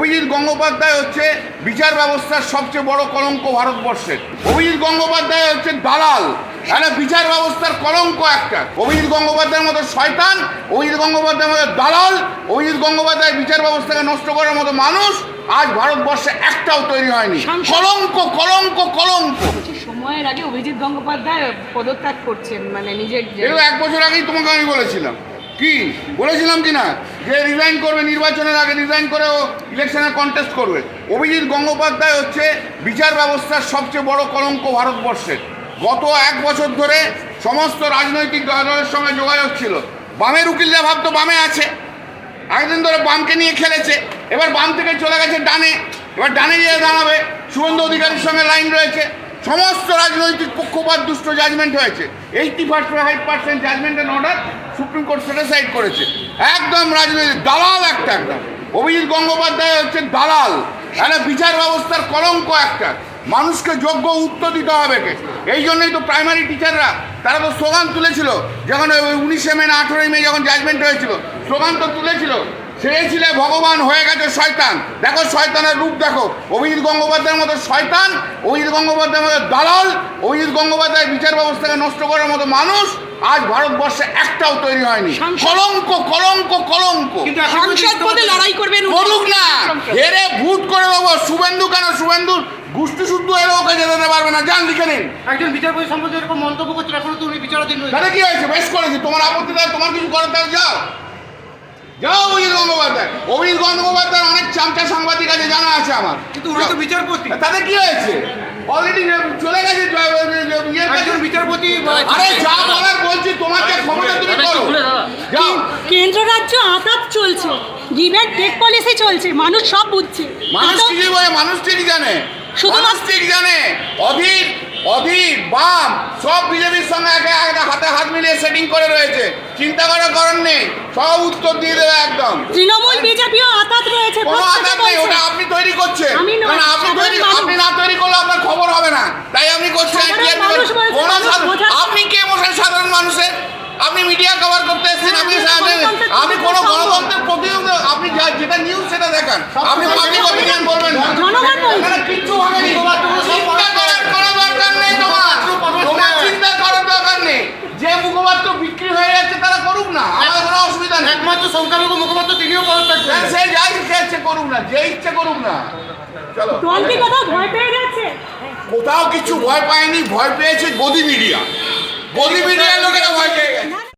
অভিজিৎ গঙ্গোপাধ্যায় হচ্ছে বিচার ব্যবস্থার সবচেয়ে বড় কলঙ্ক ভারতবর্ষের। অভিজিৎ গঙ্গোপাধ্যায় হচ্ছে দালাল। একটা বিচার ব্যবস্থার কলঙ্ক একটা। অভিজিৎ গঙ্গোপাধ্যায়ের মতো শয়তান অভিজিৎ গঙ্গোপাধ্যায়ের মতো দালাল অভিজিৎ গঙ্গোপাধ্যায় বিচার ব্যবস্থাকে নষ্ট করার মতো মানুষ আজ ভারতবর্ষে একটাও তৈরি হয়নি। কলঙ্ক কলঙ্ক কলঙ্ক। সময়ের আগে অভিজিৎ গঙ্গোপাধ্যায় পদত্যাগ করছেন মানে নিজের এক বছর আগেই তোমাকে আমি বলেছিলাম। কি? বলেছিলাম কি না যে রিজাইন করবে নির্বাচনের আগে রিজাইন করে ও ইলেকশনে কন্টেস্ট করবে। অভিজিৎ গঙ্গোপাধ্যায় হচ্ছে বিচার ব্যবস্থার সবচেয়ে বড় কলঙ্ক ভারতবর্ষের। গত এক বছর ধরে সমস্ত রাজনৈতিক দলের সঙ্গে যোগাযোগ ছিল। বামের উকিলরা ভাবতো বামে আছে। একদিন ধরে বামকে নিয়ে খেলেছে। এবার বাম থেকে চলে গেছে ডানে। এবার ডানে গিয়ে দাঁড়াবে। সুগন্ধ অধিকারীর সঙ্গে লাইন রয়েছে। সমস্ত রাজনৈতিক পক্ষপাত দুষ্ট জাজমেন্ট হয়েছে eighty first five percent judgment order supreme court set aside করেছে। একদম রাজনৈতিক, দালাল একটা একদম অভিজিৎ গঙ্গোপাধ্যায় হচ্ছে দালাল। একটা বিচার ব্যবস্থার কলঙ্ক একটা। মানুষকে যোগ্য উত্তর দিতে হবে এই জন্যই তো প্রাইমারি টিচাররা তারা তো স্লোগান তুলেছিল। যখন ওই উনিশে মে না আঠেরোই মে যখন জাজমেন্ট হয়েছিল, স্লোগান তো তুলেছিল। ছেড়েছিলে ভগবান হয়ে গেছে শয়তান। দেখো শয়তানের রূপ দেখো। অভিজিৎ গঙ্গোপাধ্যায়ের মতো শয়তান, অভিজিৎ গঙ্গোপাধ্যায়ের মতো দালাল, অভিজিৎ গঙ্গোপাধ্যায় বিচার ব্যবস্থাকে নষ্ট করার মতো মানুষ আজ ভারতবর্ষে একটাও তৈরি হয়নি। কলঙ্ক কলঙ্ক। কলঙ্ক সাংসদ পদে লড়াই করবেন উনি। করুক না। হেরে ভূত করে দেবো। শুভেন্দু কেন? শুভেন্দু গোষ্ঠী শুদ্ধ এলে ওকে যেতে দিতে পারবে না। যান লিখে নিন। একজন বিচারপতি সম্বন্ধে এরকম মন্তব্য করছেন এখনও তো উনি বিচারাধীন রয়েছে তাহলে কি হয়েছে? বেশ করেছি। তোমার আপত্তি তাহলে তোমার কিছু করার তাহলে যাও। যাও অভিজিৎ গঙ্গোপাধ্যায় অভিজিৎ গঙ্গোপাধ্যায়ের অনেক চামচা সাংবাদিক আছে জানা আছে আমার। কিন্তু উনি তো। বিচারপতি। তাদের কি হয়েছে? অলরেডি চলে গেছে। একজন বিচারপতি আরে যা বলার বলছি তোমার যে ক্ষমতা তুমি করো। কেন্দ্র রাজ্য চলছে। গিভ অ্যান্ড টেক পলিসি চলছে। মানুষ সব বুঝছে। মানুষ ঠিকই বলে মানুষ ঠিক জানে। মানুষ ঠিক জানে। অধীর অধীর বাম সব বিজেপির সঙ্গে একে একটা হাতে হাত মিলিয়ে সেটিং করে রয়েছে। চিন্তা করার কারণ নেই। সব উত্তর দিয়ে দেবে একদম। তৃণমূল বিজেপিও আঘাত রয়েছে কোনো আঘাত নেই ওটা আপনি তৈরি করছেন আমি নয়, কারণ আপনি সাধারণ তৈরি মানুষ। আপনি না তৈরি করলে আপনার খবর হবে না তাই আপনি করছেন সাধারণ কি আপনি মানুষ করছেন? বলছে, কোনো মানুষ সাধ- বোঝাচ্ছে। আপনি কে মশাই সাধারণ মানুষের আপনি মিডিয়া কভার করতে এসেছেন হ্যাঁ, আপনি আমি সাধারণ- গণতন্ত্রের আপনি কোনো গণতন্ত্রের প্রতিনিধি আপনি যা- যেটা নিউজ সেটা দেখান। আপনি পাবলিক অপিনিয়ন বলবেন না। কিচ্ছু হবে চিন্তা করার কোনো দরকার নেই তোমার। তোমার চিন্তা করার দরকার নেই। যে মুখপাত্র বিক্রি হয়ে যাচ্ছে তারা করুক না। আমাদের কোনো অসুবিধা নেই। একমাত্র সংখ্যালঘু মুখপাত্র তিনিও পদত্যাগ হ্যাঁ, সে যা ইচ্ছে ইচ্ছে করুক না যে ইচ্ছে করুক না। চলো। কোথাও ভয় পেয়ে গেছে? কোথাও কিছু ভয় পায়নি ভয় পেয়েছে গদি মিডিয়া। গদি মিডিয়ার লোকেরা ভয় পেয়ে গেছে।